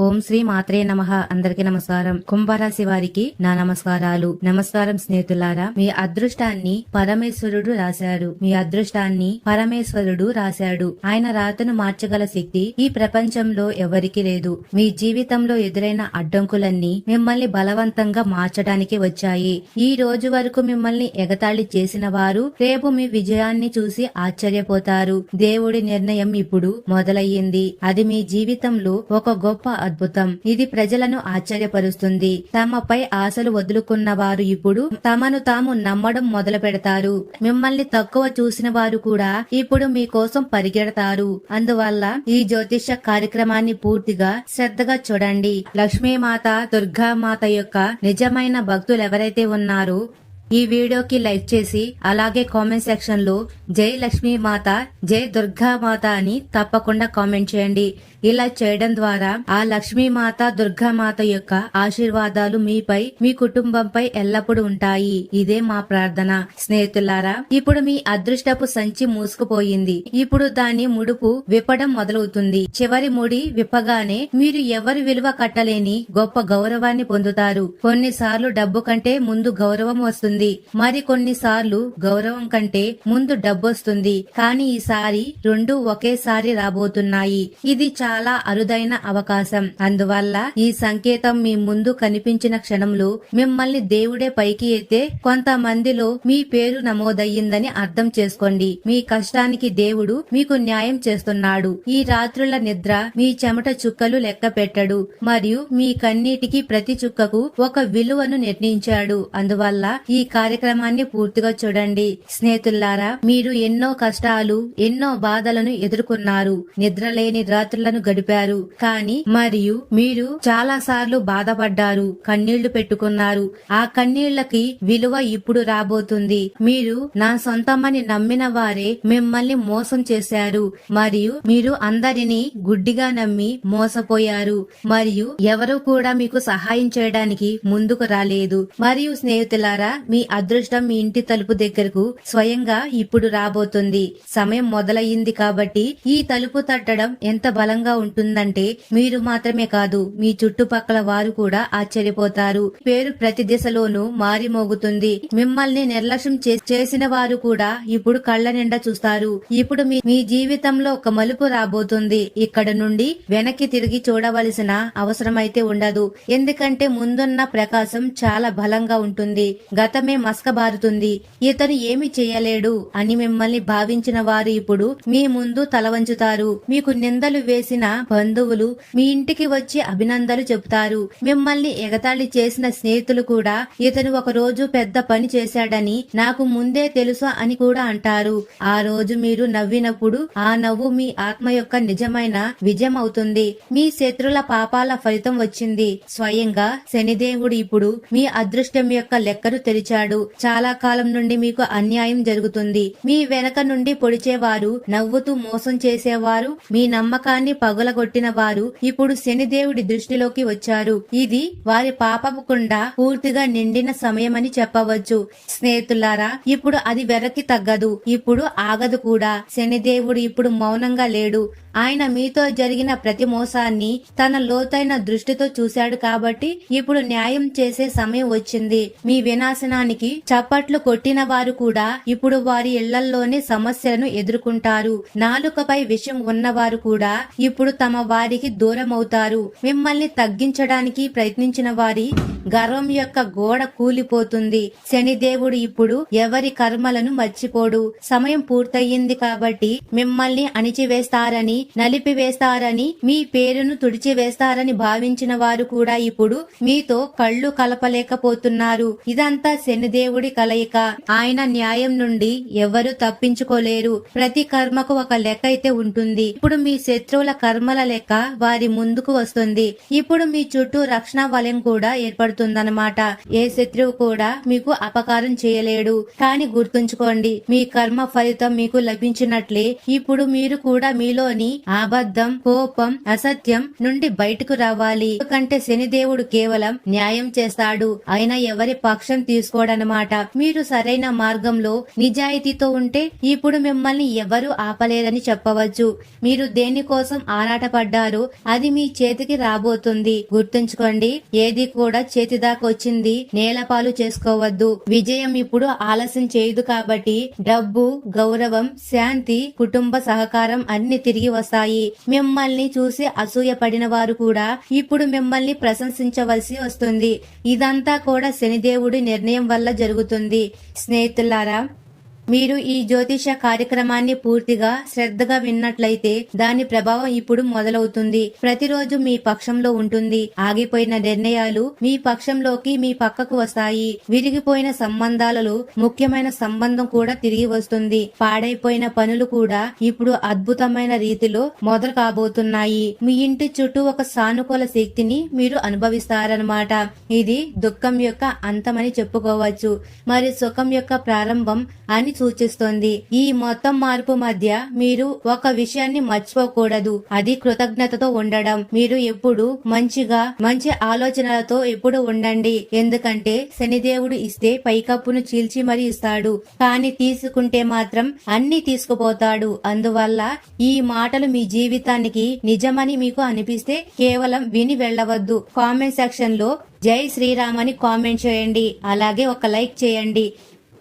ఓం శ్రీ మాత్రే నమ. అందరికి నమస్కారం. కుంభరాశి వారికి నా నమస్కారాలు. నమస్కారం స్నేహితులారా మీ అదృష్టాన్ని పరమేశ్వరుడు రాశాడు. మీ అదృష్టాన్ని పరమేశ్వరుడు రాశాడు. ఆయన రాతను మార్చగల శక్తి ఈ ప్రపంచంలో ఎవరికి లేదు. మీ జీవితంలో ఎదురైన అడ్డంకులన్నీ మిమ్మల్ని బలవంతంగా మార్చడానికి వచ్చాయి. ఈ రోజు వరకు మిమ్మల్ని ఎగతాళి చేసిన వారు రేపు మీ విజయాన్ని చూసి ఆశ్చర్యపోతారు. దేవుడి నిర్ణయం ఇప్పుడు మొదలయ్యింది. అది మీ జీవితంలో ఒక గొప్ప అద్భుతం. ఇది ప్రజలను ఆశ్చర్యపరుస్తుంది. తమపై ఆశలు వదులుకున్న వారు ఇప్పుడు తమను తాము నమ్మడం మొదలు పెడతారు మిమ్మల్ని తక్కువ చూసిన వారు కూడా ఇప్పుడు మీకోసం పరిగెడతారు. అందువల్ల ఈ జ్యోతిష కార్యక్రమాన్ని పూర్తిగా శ్రద్ధగా చూడండి. లక్ష్మీమాత దుర్గామాత యొక్క నిజమైన భక్తులు ఎవరైతే ఉన్నారో ఈ వీడియోకి లైక్ చేసి అలాగే కామెంట్ సెక్షన్లో జై లక్ష్మీ మాత జై దుర్గా మాత అని తప్పకుండా కామెంట్ చేయండి. ఇలా చేయడం ద్వారా ఆ లక్ష్మీ మాత దుర్గా మాత యొక్క ఆశీర్వాదాలు మీపై మీ కుటుంబంపై ఎల్లప్పుడూ ఉంటాయి. ఇదే మా ప్రార్థన. స్నేహితులారా ఇప్పుడు మీ అదృష్టపు సంచి మూసుకుపోయింది. ఇప్పుడు దాని ముడుపు విప్పడం మొదలవుతుంది. చివరి ముడి విప్పగానే మీరు ఎవరి విలువ కట్టలేని గొప్ప గౌరవాన్ని పొందుతారు. కొన్నిసార్లు డబ్బు కంటే ముందు గౌరవం వస్తుంది. మరి కొన్నిసార్లు గౌరవం కంటే ముందు డబ్బొస్తుంది. కానీ ఈసారి రెండు ఒకేసారి రాబోతున్నాయి. ఇది చాలా అరుదైన అవకాశం. అందువల్ల ఈ సంకేతం మీ ముందు కనిపించిన క్షణంలో మిమ్మల్ని దేవుడే పైకి ఎత్తే కొంతమందిలో మీ పేరు నమోదయ్యిందని అర్థం చేసుకోండి. మీ కష్టానికి దేవుడు మీకు న్యాయం చేస్తున్నాడు. ఈ రాత్రుల నిద్ర మీ చెమట చుక్కలు లెక్క పెట్టడు. మరియు మీ కన్నీటికి ప్రతి చుక్కకు ఒక విలువను నిర్ణయించాడు. అందువల్ల ఈ కార్యక్రమాన్ని పూర్తిగా చూడండి. స్నేహితులారా మీరు ఎన్నో కష్టాలు ఎన్నో బాధలను ఎదుర్కొన్నారు. నిద్రలేని రాత్రులను గడిపారు. కానీ మరియు మీరు చాలా సార్లు బాధపడ్డారు. కన్నీళ్ళు పెట్టుకున్నారు. ఆ కన్నీళ్ళకి విలువ ఇప్పుడు రాబోతుంది. మీరు నా సొంతమని నమ్మిన వారే మిమ్మల్ని మోసం చేశారు. మరియు మీరు అందరినీ గుడ్డిగా నమ్మి మోసపోయారు. మరియు ఎవరు కూడా మీకు సహాయం చేయడానికి ముందుకు రాలేదు. మరియు స్నేహితులారా మీ అదృష్టం మీ ఇంటి తలుపు దగ్గరకు స్వయంగా ఇప్పుడు రాబోతుంది. సమయం మొదలయ్యింది కాబట్టి ఈ తలుపు తట్టడం ఎంత బలంగా ఉంటుందంటే మీరు మాత్రమే కాదు మీ చుట్టుపక్కల వారు కూడా ఆశ్చర్యపోతారు. పేరు ప్రతి దిశలోనూ మారి మోగుతుంది. మిమ్మల్ని నిర్లక్ష్యం చే- చేసిన వారు కూడా ఇప్పుడు కళ్ళ నిండా చూస్తారు. ఇప్పుడు మీ జీవితంలో ఒక మలుపు రాబోతుంది. ఇక్కడ నుండి వెనక్కి తిరిగి చూడవలసిన అవసరమైతే ఉండదు. ఎందుకంటే ముందున్న ప్రకాశం చాలా బలంగా ఉంటుంది. మాత్రమే మస్కబారుతుంది. ఇతను ఏమి చేయలేడు అని మిమ్మల్ని భావించిన వారు ఇప్పుడు మీ ముందు తల వంచుతారు మీకు నిందలు వేసిన బంధువులు మీ ఇంటికి వచ్చి అభినందనలు చెబుతారు. మిమ్మల్ని ఎగతాళి చేసిన స్నేహితులు కూడా ఇతను ఒక రోజు పెద్ద పని చేశాడని నాకు ముందే తెలుసా అని కూడా అంటారు. ఆ రోజు మీరు నవ్వినప్పుడు ఆ నవ్వు మీ ఆత్మ యొక్క నిజమైన విజయం అవుతుంది. మీ శత్రుల పాపాల ఫలితం వచ్చింది. స్వయంగా శనిదేవుడు ఇప్పుడు మీ అదృష్టం యొక్క లెక్కను తెరిచాడు చాలా కాలం నుండి మీకు అన్యాయం జరుగుతుంది. మీ వెనక నుండి పొడిచేవారు నవ్వుతూ మోసం చేసేవారు మీ నమ్మకాన్ని పగులగొట్టిన వారు ఇప్పుడు శనిదేవుడి దృష్టిలోకి వచ్చారు. ఇది వారి పాపపు కుండా పూర్తిగా నిండిన సమయమని చెప్పవచ్చు. స్నేహితులారా ఇప్పుడు అది వెనక్కి తగ్గదు. ఇప్పుడు ఆగదు కూడా. శనిదేవుడు ఇప్పుడు మౌనంగా లేడు. ఆయన మీతో జరిగిన ప్రతి మోసాన్ని తన లోతైన దృష్టితో చూశాడు కాబట్టి ఇప్పుడు న్యాయం చేసే సమయం వచ్చింది. మీ వినాశనానికి చప్పట్లు కొట్టిన వారు కూడా ఇప్పుడు వారి ఇళ్ళలోనే సమస్యలను ఎదుర్కొంటారు. నాలుకపై విషయం ఉన్నవారు కూడా ఇప్పుడు తమ వారికి దూరం అవుతారు మిమ్మల్ని తగ్గించడానికి ప్రయత్నించిన వారి గర్వం యొక్క గోడ కూలిపోతుంది. శనిదేవుడు ఇప్పుడు ఎవరి కర్మలను మర్చిపోడు. సమయం పూర్తయింది కాబట్టి మిమ్మల్ని అణిచివేస్తారని నలిపివేస్తారని మీ పేరును తుడిచివేస్తారని భావించిన వారు కూడా ఇప్పుడు మీతో కళ్ళు కలపలేకపోతున్నారు. ఇదంతా శనిదేవుడి కలయిక. ఆయన న్యాయం నుండి ఎవరు తప్పించుకోలేరు. ప్రతి కర్మకు ఒక లెక్క అయితే ఉంటుంది. ఇప్పుడు మీ శత్రువుల కర్మల లెక్క వారి ముందుకు వస్తుంది. ఇప్పుడు మీ చుట్టూ రక్షణ వలయం కూడా ఏర్పడుతుందన్నమాట. ఏ శత్రువు కూడా మీకు అపకారం చేయలేడు. కానీ గుర్తుంచుకోండి మీ కర్మ ఫలితం మీకు లభించినట్లే. ఇప్పుడు మీరు కూడా మీలోని అబద్ధం కోపం అసత్యం నుండి బయటకు రావాలి. ఎందుకంటే శనిదేవుడు కేవలం న్యాయం చేస్తాడు. అయినా ఎవరి పక్షం తీసుకోడనమాట మీరు సరైన మార్గంలో నిజాయితీతో ఉంటే ఇప్పుడు మిమ్మల్ని ఎవరు ఆపలేరని చెప్పవచ్చు. మీరు దేనికోసం ఆరాటపడ్డారు అది మీ చేతికి రాబోతుంది. గుర్తుంచుకోండి ఏది కూడా చేతి దాకా వచ్చింది నేలపాలు చేసుకోవద్దు. విజయం ఇప్పుడు ఆలస్యం చేయదు కాబట్టి డబ్బు గౌరవం శాంతి కుటుంబ సహకారం అన్ని తిరిగి వస్తాయి. వస్తాయి. మిమ్మల్ని చూసి అసూయ పడిన వారు కూడా ఇప్పుడు మిమ్మల్ని ప్రశంసించవలసి వస్తుంది. ఇదంతా కూడా శనిదేవుడి నిర్ణయం వల్ల జరుగుతుంది. స్నేహితులారా మీరు ఈ జ్యోతిష కార్యక్రమాన్ని పూర్తిగా శ్రద్ధగా విన్నట్లయితే దాని ప్రభావం ఇప్పుడు మొదలవుతుంది. ప్రతిరోజు మీ పక్షంలో ఉంటుంది. ఆగిపోయిన నిర్ణయాలు మీ పక్షంలోకి మీ పక్కకు వస్తాయి. విరిగిపోయిన సంబంధాలలో ముఖ్యమైన సంబంధం కూడా తిరిగి వస్తుంది. పాడైపోయిన పనులు కూడా ఇప్పుడు అద్భుతమైన రీతిలో మొదలు కాబోతున్నాయి. మీ ఇంటి చుట్టూ ఒక సానుకూల శక్తిని మీరు అనుభవిస్తారనమాట ఇది దుఃఖం యొక్క అంతమని చెప్పుకోవచ్చు. మరి సుఖం యొక్క ప్రారంభం అని సూచిస్తోంది. ఈ మొత్తం మార్పు మధ్య మీరు ఒక విషయాన్ని మర్చిపోకూడదు. అది కృతజ్ఞతతో ఉండడం. మీరు ఎప్పుడు మంచిగా మంచి ఆలోచనలతో ఎప్పుడు ఉండండి. ఎందుకంటే శనిదేవుడు ఇస్తే పైకప్పును చీల్చి మరి ఇస్తాడు. కానీ తీసుకుంటే మాత్రం అన్ని తీసుకుపోతాడు. అందువల్ల ఈ మాటలు మీ జీవితానికి నిజమని మీకు అనిపిస్తే కేవలం విని వెళ్ళవద్దు. కామెంట్ సెక్షన్లో జై శ్రీరామ్ అని కామెంట్ చేయండి. అలాగే ఒక లైక్ చేయండి.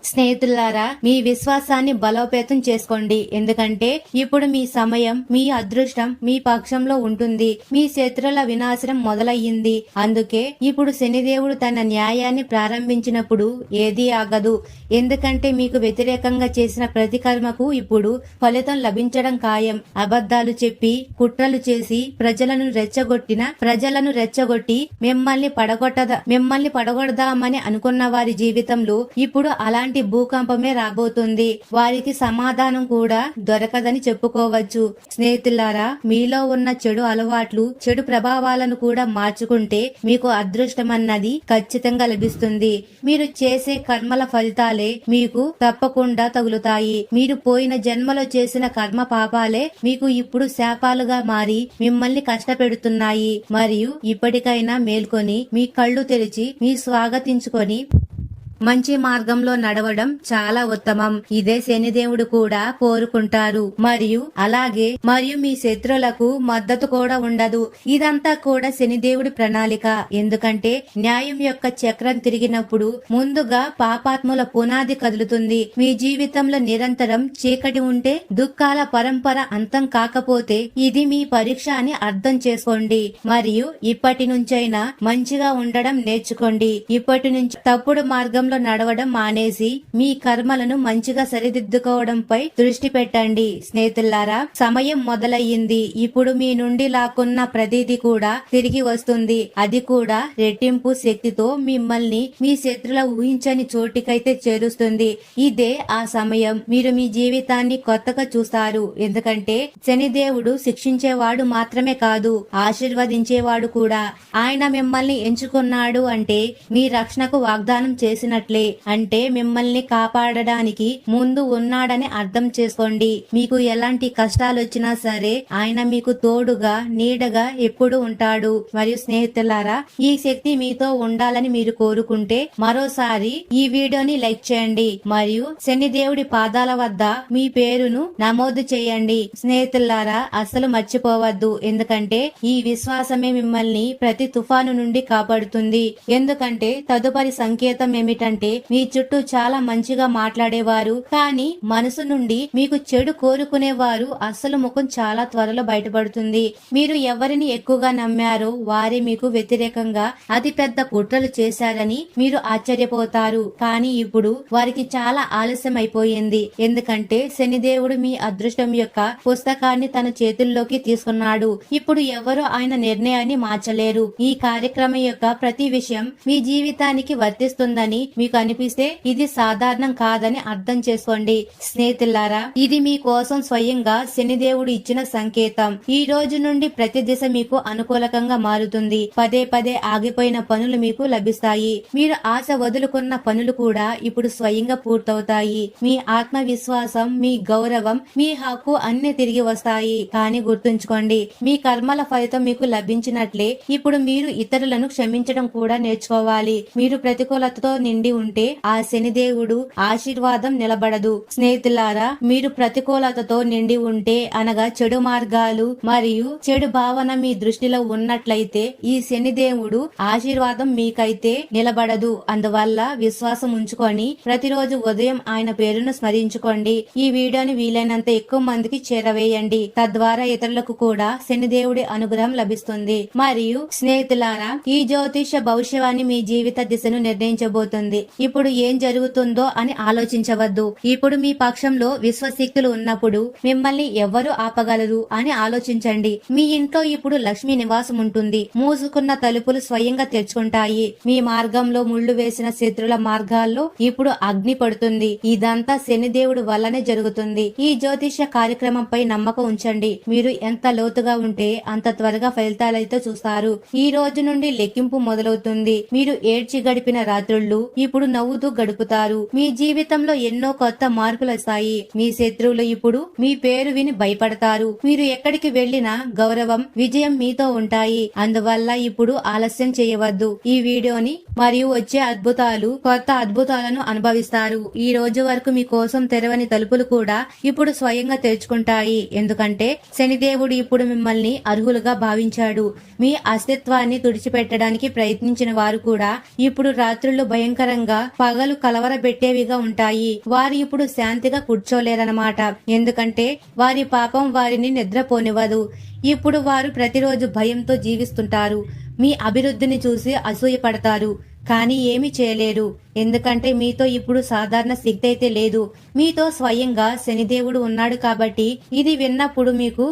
స్నేహితులారా మీ విశ్వాసాన్ని బలోపేతం చేసుకోండి. ఎందుకంటే ఇప్పుడు మీ సమయం మీ అదృష్టం మీ పక్షంలో ఉంటుంది. మీ శత్రుల వినాశనం మొదలయ్యింది. అందుకే ఇప్పుడు శనిదేవుడు తన న్యాయాన్ని ప్రారంభించినప్పుడు ఏదీ ఆగదు. ఎందుకంటే మీకు వ్యతిరేకంగా చేసిన ప్రతి కర్మకు ఇప్పుడు ఫలితం లభించడం ఖాయం. అబద్ధాలు చెప్పి కుట్రలు చేసి ప్రజలను రెచ్చగొట్టిన ప్రజలను రెచ్చగొట్టి మిమ్మల్ని పడగొట్టద మిమ్మల్ని పడగొడదామని అనుకున్న వారి జీవితంలో ఇప్పుడు అలాంటి భూకంపమే రాబోతుంది. వారికి సమాధానం కూడా దొరకదని చెప్పుకోవచ్చు. స్నేహితులారా మీలో ఉన్న చెడు అలవాట్లు చెడు ప్రభావాలను కూడా మార్చుకుంటే మీకు అదృష్టం అన్నది ఖచ్చితంగా లభిస్తుంది. మీరు చేసే కర్మల ఫలితాలే మీకు తప్పకుండా తగులుతాయి. మీరు పోయిన జన్మలో చేసిన కర్మ పాపాలే మీకు ఇప్పుడు శాపాలుగా మారి మిమ్మల్ని కష్టపెడుతున్నాయి. మరియు ఇప్పటికైనా మేల్కొని మీ కళ్ళు తెరిచి మీ స్వాగతించుకొని మంచి మార్గంలో నడవడం చాలా ఉత్తమం. ఇదే శనిదేవుడు కూడా కోరుకుంటారు. మరియు అలాగే మరియు మీ శత్రులకు మద్దతు కూడా ఉండదు. ఇదంతా కూడా శనిదేవుడి ప్రణాళిక. ఎందుకంటే న్యాయం యొక్క చక్రం తిరిగినప్పుడు ముందుగా పాపాత్ముల పునాది కదులుతుంది. మీ జీవితంలో నిరంతరం చీకటి ఉంటే దుఃఖాల పరంపర అంతం కాకపోతే ఇది మీ పరీక్ష అని అర్థం చేసుకోండి. మరియు ఇప్పటి నుంచైనా మంచిగా ఉండడం నేర్చుకోండి. ఇప్పటి నుంచి తప్పుడు మార్గంలో నడవడం మానేసి మీ కర్మలను మంచిగా సరిదిద్దుకోవడంపై దృష్టి పెట్టండి స్నేహితులారా. సమయం మొదలయ్యింది. ఇప్పుడు మీ నుండి లాక్కున్న ప్రతిదీ కూడా తిరిగి వస్తుంది. అది కూడా రెట్టింపు శక్తితో మిమ్మల్ని మీ శత్రుల ఊహించని చోటికైతే చేరుస్తుంది. ఇదే ఆ సమయం. మీరు మీ జీవితాన్ని కొత్తగా చూస్తారు. ఎందుకంటే శనిదేవుడు శిక్షించేవాడు మాత్రమే కాదు ఆశీర్వదించేవాడు కూడా. ఆయన మిమ్మల్ని ఎంచుకున్నాడు అంటే మీ రక్షణకు వాగ్దానం చేసిన చేసినట్లే అంటే మిమ్మల్ని కాపాడడానికి ముందు ఉన్నాడని అర్థం చేసుకోండి. మీకు ఎలాంటి కష్టాలు వచ్చినా సరే ఆయన మీకు తోడుగా నీడగా ఎప్పుడు ఉంటాడు. మరియు స్నేహితులారా ఈ శక్తి మీతో ఉండాలని మీరు కోరుకుంటే మరోసారి ఈ వీడియోని లైక్ చేయండి. మరియు శనిదేవుడి పాదాల వద్ద మీ పేరును నమోదు చేయండి. స్నేహితులారా అసలు మర్చిపోవద్దు. ఎందుకంటే ఈ విశ్వాసమే మిమ్మల్ని ప్రతి తుఫాను నుండి కాపాడుతుంది. ఎందుకంటే తదుపరి సంకేతం ఏమిటంటే మీ చుట్టూ చాలా మంచిగా మాట్లాడేవారు కానీ మనసు నుండి మీకు చెడు కోరుకునేవారు అస్సలు ముఖం చాలా త్వరలో బయటపడుతుంది. మీరు ఎవరిని ఎక్కువగా నమ్మారో వారే మీకు వ్యతిరేకంగా అతి పెద్ద కుట్రలు చేశారని మీరు ఆశ్చర్యపోతారు. కానీ ఇప్పుడు వారికి చాలా ఆలస్యం అయిపోయింది. ఎందుకంటే శనిదేవుడు మీ అదృష్టం యొక్క పుస్తకాన్ని తన చేతుల్లోకి తీసుకున్నాడు. ఇప్పుడు ఎవరు ఆయన నిర్ణయాన్ని మార్చలేరు. ఈ కార్యక్రమం యొక్క ప్రతి విషయం మీ జీవితానికి వర్తిస్తుందని మీకు అనిపిస్తే ఇది సాధారణం కాదని అర్థం చేసుకోండి. స్నేహితులారా ఇది మీ కోసం స్వయంగా శనిదేవుడు ఇచ్చిన సంకేతం. ఈ రోజు నుండి ప్రతి దిశ మీకు అనుకూలకంగా మారుతుంది. పదే పదే ఆగిపోయిన పనులు మీకు లభిస్తాయి. మీరు ఆశ వదులుకున్న పనులు కూడా ఇప్పుడు స్వయంగా పూర్తవుతాయి. మీ ఆత్మవిశ్వాసం మీ గౌరవం మీ హక్కు అన్ని తిరిగి వస్తాయి. కానీ గుర్తుంచుకోండి మీ కర్మల ఫలితం మీకు లభించినట్లే ఇప్పుడు మీరు ఇతరులను క్షమించడం కూడా నేర్చుకోవాలి. మీరు ప్రతికూలతతో నిండి ఉంటే ఆ శనిదేవుడు ఆశీర్వాదం నిలబడదు. స్నేహితులారా మీరు ప్రతికూలతతో నిండి ఉంటే అనగా చెడు మార్గాలు మరియు చెడు భావన మీ దృష్టిలో ఉన్నట్లయితే ఈ శనిదేవుడు ఆశీర్వాదం మీకైతే నిలబడదు. అందువల్ల విశ్వాసం ఉంచుకొని ప్రతిరోజు ఉదయం ఆయన పేరును స్మరించుకోండి. ఈ వీడియోని వీలైనంత ఎక్కువ మందికి చేరవేయండి. తద్వారా ఇతరులకు కూడా శనిదేవుడి అనుగ్రహం లభిస్తుంది. మరియు స్నేహితులారా ఈ జ్యోతిష భవిష్యవాణి మీ జీవిత దిశను నిర్ణయించబోతుంది. ఇప్పుడు ఏం జరుగుతుందో అని ఆలోచించవద్దు. ఇప్పుడు మీ పక్షంలో విశ్వశక్తులు ఉన్నప్పుడు మిమ్మల్ని ఎవరు ఆపగలరు అని ఆలోచించండి. మీ ఇంట్లో ఇప్పుడు లక్ష్మి నివాసం ఉంటుంది. మూసుకున్న తలుపులు స్వయంగా తెచ్చుకుంటాయి మీ మార్గంలో ముళ్ళు వేసిన శత్రుల మార్గాల్లో ఇప్పుడు అగ్ని పడుతుంది. ఇదంతా శనిదేవుడు వల్లనే జరుగుతుంది. ఈ జ్యోతిష కార్యక్రమంపై నమ్మకం ఉంచండి. మీరు ఎంత లోతుగా ఉంటే అంత త్వరగా ఫలితాలైతే చూస్తారు. ఈ రోజు నుండి లెక్కింపు మొదలవుతుంది. మీరు ఏడ్చి గడిపిన రాత్రుళ్ళు ఇప్పుడు నవ్వుతూ గడుపుతారు. మీ జీవితంలో ఎన్నో కొత్త మార్పులు వస్తాయి. మీ శత్రువులు ఇప్పుడు మీ పేరు విని భయపడతారు. మీరు ఎక్కడికి వెళ్ళినా గౌరవం విజయం మీతో ఉంటాయి. అందువల్ల ఇప్పుడు ఆలస్యం చేయవద్దు. ఈ వీడియోని మరియు వచ్చే అద్భుతాలు కొత్త అద్భుతాలను అనుభవిస్తారు. ఈ రోజు వరకు మీ కోసం తెరవని తలుపులు కూడా ఇప్పుడు స్వయంగా తెరుచుకుంటాయి. ఎందుకంటే శనిదేవుడు ఇప్పుడు మిమ్మల్ని అర్హులుగా భావించాడు. మీ అస్తిత్వాన్ని తుడిచిపెట్టడానికి ప్రయత్నించిన వారు కూడా ఇప్పుడు రాత్రులు భయంకరంగా పగలు కలవరబెట్టేవిగా ఉంటాయి. వారు ఇప్పుడు శాంతిగా కూర్చోలేరనమాట ఎందుకంటే వారి పాపం వారిని నిద్రపోనివ్వదు. ఇప్పుడు వారు ప్రతిరోజు భయంతో జీవిస్తుంటారు. మీ అభివృద్ధిని చూసి అసూయపడతారు. కానీ ఏమి చేయలేరు. ఎందుకంటే మీతో ఇప్పుడు సాధారణ శక్తి అయితే లేదు. మీతో స్వయంగా శనిదేవుడు ఉన్నాడు కాబట్టి ఇది విన్నప్పుడు మీకు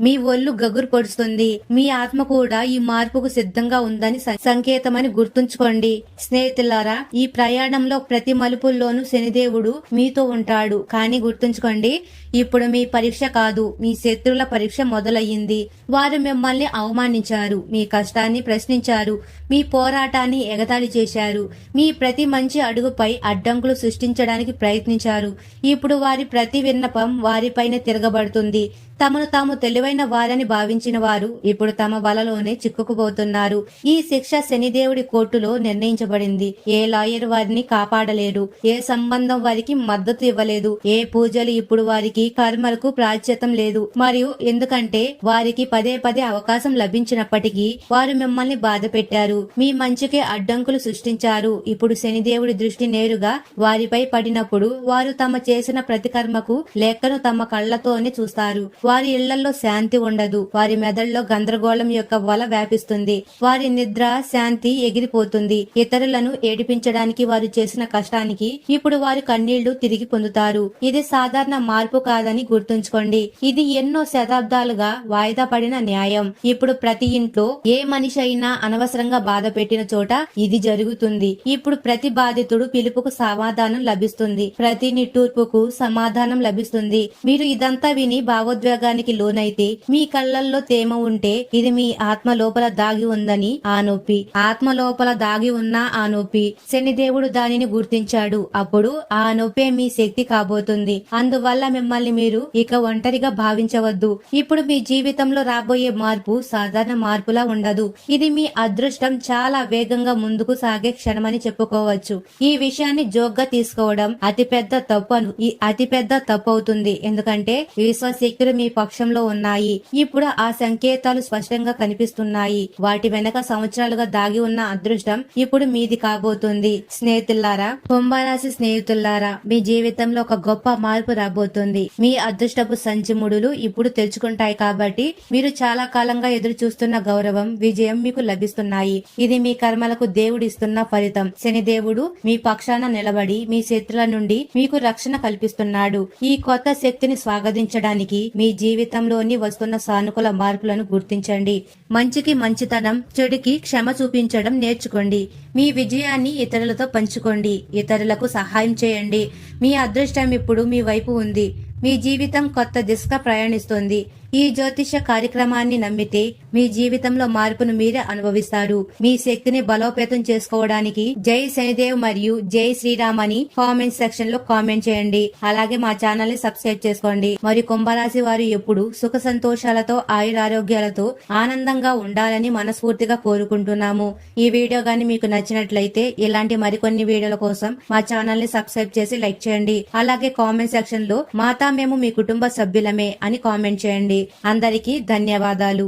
మీ ఒళ్ళు గగురు పొడుస్తుంది. మీ ఆత్మ కూడా ఈ మార్పుకు సిద్ధంగా ఉందని సంకేతమని గుర్తుంచుకోండి. స్నేహితులారా ఈ ప్రయాణంలో ప్రతి మలుపుల్లోనూ శనిదేవుడు మీతో ఉంటాడు. కానీ గుర్తుంచుకోండి ఇప్పుడు మీ పరీక్ష కాదు మీ శత్రువుల పరీక్ష మొదలయ్యింది. వారు మిమ్మల్ని అవమానించారు మీ కష్టాన్ని ప్రశ్నించారు మీ పోరాటాన్ని ఎగతాళి చేశారు మీ ప్రతి మంచి అడుగుపై అడ్డంకులు సృష్టించడానికి ప్రయత్నించారు. ఇప్పుడు వారి ప్రతి విన్నపం వారిపైన తిరగబడుతుంది. తమను తాము తెలివైన వారని భావించిన వారు ఇప్పుడు తమ వలలోనే చిక్కుకుపోతున్నారు. ఈ శిక్ష శనిదేవుడి కోర్టులో నిర్ణయించబడింది. ఏ లాయర్ వారిని కాపాడలేరు ఏ సంబంధం వారికి మద్దతు ఇవ్వలేదు ఏ పూజలు ఇప్పుడు వారికి కర్మలకు ప్రాచ్యతం లేదు. మరియు ఎందుకంటే వారికి పదే పదే అవకాశం లభించినప్పటికీ వారు మిమ్మల్ని బాధ పెట్టారు. మీ మంచికి అడ్డంకులు సృష్టించారు. ఇప్పుడు శనిదేవుడి దృష్టి నేరుగా వారిపై పడినప్పుడు వారు తమ చేసిన ప్రతి కర్మకు లెక్కను తమ కళ్ళతోనే చూస్తారు. వారి ఇళ్ళలో శాంతి ఉండదు. వారి మెదడులో గందరగోళం యొక్క వల వ్యాపిస్తుంది. వారి నిద్ర శాంతి ఎగిరిపోతుంది. ఇతరులను ఏడిపించడానికి వారు చేసిన కష్టానికి ఇప్పుడు వారు కన్నీళ్ళు తిరిగి పొందుతారు. ఇది సాధారణ మార్పు కాదని గుర్తుంచుకోండి. ఇది ఎన్నో శతాబ్దాలుగా వాయిదా పడిన న్యాయం. ఇప్పుడు ప్రతి ఇంట్లో ఏ మనిషి అయినా అనవసరంగా బాధ పెట్టిన చోట ఇది జరుగుతుంది. ఇప్పుడు ప్రతి బాధితుడు పిలుపుకు సమాధానం లభిస్తుంది. ప్రతి నిట్టూర్పుకు సమాధానం లభిస్తుంది. మీరు ఇదంతా విని భావోద్వేగానికి లోనైతే మీ కళ్ళల్లో తేమ ఉంటే ఇది మీ ఆత్మ లోపల దాగి ఉందని ఆ నొప్పి. ఆత్మ లోపల దాగి ఉన్న ఆ నొప్పి. శనిదేవుడు దానిని గుర్తించాడు. అప్పుడు ఆ నొప్పే మీ శక్తి కాబోతుంది. అందువల్ల మిమ్మల్ని మీరు ఇక ఒంటరిగా భావించవద్దు. ఇప్పుడు మీ జీవితంలో రాబోయే మార్పు సాధారణ మార్పులా ఉండదు. ఇది మీ అదృష్టం చాలా వేగంగా ముందుకు సాగే క్షణమని చెప్పుకోవచ్చు. ఈ విషయాన్ని జోగ్గా తీసుకోవడం అతిపెద్ద తప్పు ఈ అతిపెద్ద తప్పు అవుతుంది. ఎందుకంటే విశ్వశక్తులు మీ పక్షంలో ఉన్నాయి. ఇప్పుడు ఆ సంకేతాలు స్పష్టంగా కనిపిస్తున్నాయి. వాటి వెనక సంవత్సరాలుగా దాగి ఉన్న అదృష్టం ఇప్పుడు మీది కాబోతుంది. స్నేహితులారా కుంభరాశి స్నేహితులారా మీ జీవితంలో ఒక గొప్ప మార్పు రాబోతుంది. మీ అదృష్టపు సంచిముడులు ఇప్పుడు తెరుచుకుంటాయి కాబట్టి మీరు చాలా కాలంగా ఎదురు చూస్తున్న గౌరవం విజయం మీకు లభిస్తున్నాయి. ఇది మీ కర్మలకు దేవుడిస్తున్న ఫలితం. శనిదేవుడు మీ పక్షాన నిలబడి మీ శత్రుల నుండి మీకు రక్షణ కల్పిస్తున్నాడు. ఈ కొత్త శక్తిని స్వాగతించడానికి మీ జీవితంలోని వస్తున్న సానుకూల మార్పులను గుర్తించండి. మంచికి మంచితనం చెడుకి క్షమ చూపించడం నేర్చుకోండి. మీ విజయాన్ని ఇతరులతో పంచుకోండి. ఇతరులకు సహాయం చేయండి. మీ అదృష్టం ఇప్పుడు మీ వైపు ఉంది. మీ జీవితం కొత్త దిశగా ప్రయాణిస్తుంది. ఈ జ్యోతిష కార్యక్రమాన్ని నమ్మితే మీ జీవితంలో మార్పును మీరే అనుభవిస్తారు. మీ శక్తిని బలోపేతం చేసుకోవడానికి జై శనిదేవ్ మరియు జై శ్రీరామ్ అని కామెంట్ సెక్షన్లో కామెంట్ చేయండి. అలాగే మా ఛానల్ని సబ్స్క్రైబ్ చేసుకోండి. మరియు కుంభరాశి వారు ఎప్పుడు సుఖ సంతోషాలతో ఆయురారోగ్యాలతో ఆనందంగా ఉండాలని మనస్ఫూర్తిగా కోరుకుంటున్నాము. ఈ వీడియో గాని మీకు నచ్చినట్లయితే ఇలాంటి మరికొన్ని వీడియోల కోసం మా ఛానల్ని సబ్స్క్రైబ్ చేసి లైక్ చేయండి. అలాగే కామెంట్ సెక్షన్లో మాతా మేము మీ కుటుంబ సభ్యులమే అని కామెంట్ చేయండి. అందరికీ ధన్యవాదాలు.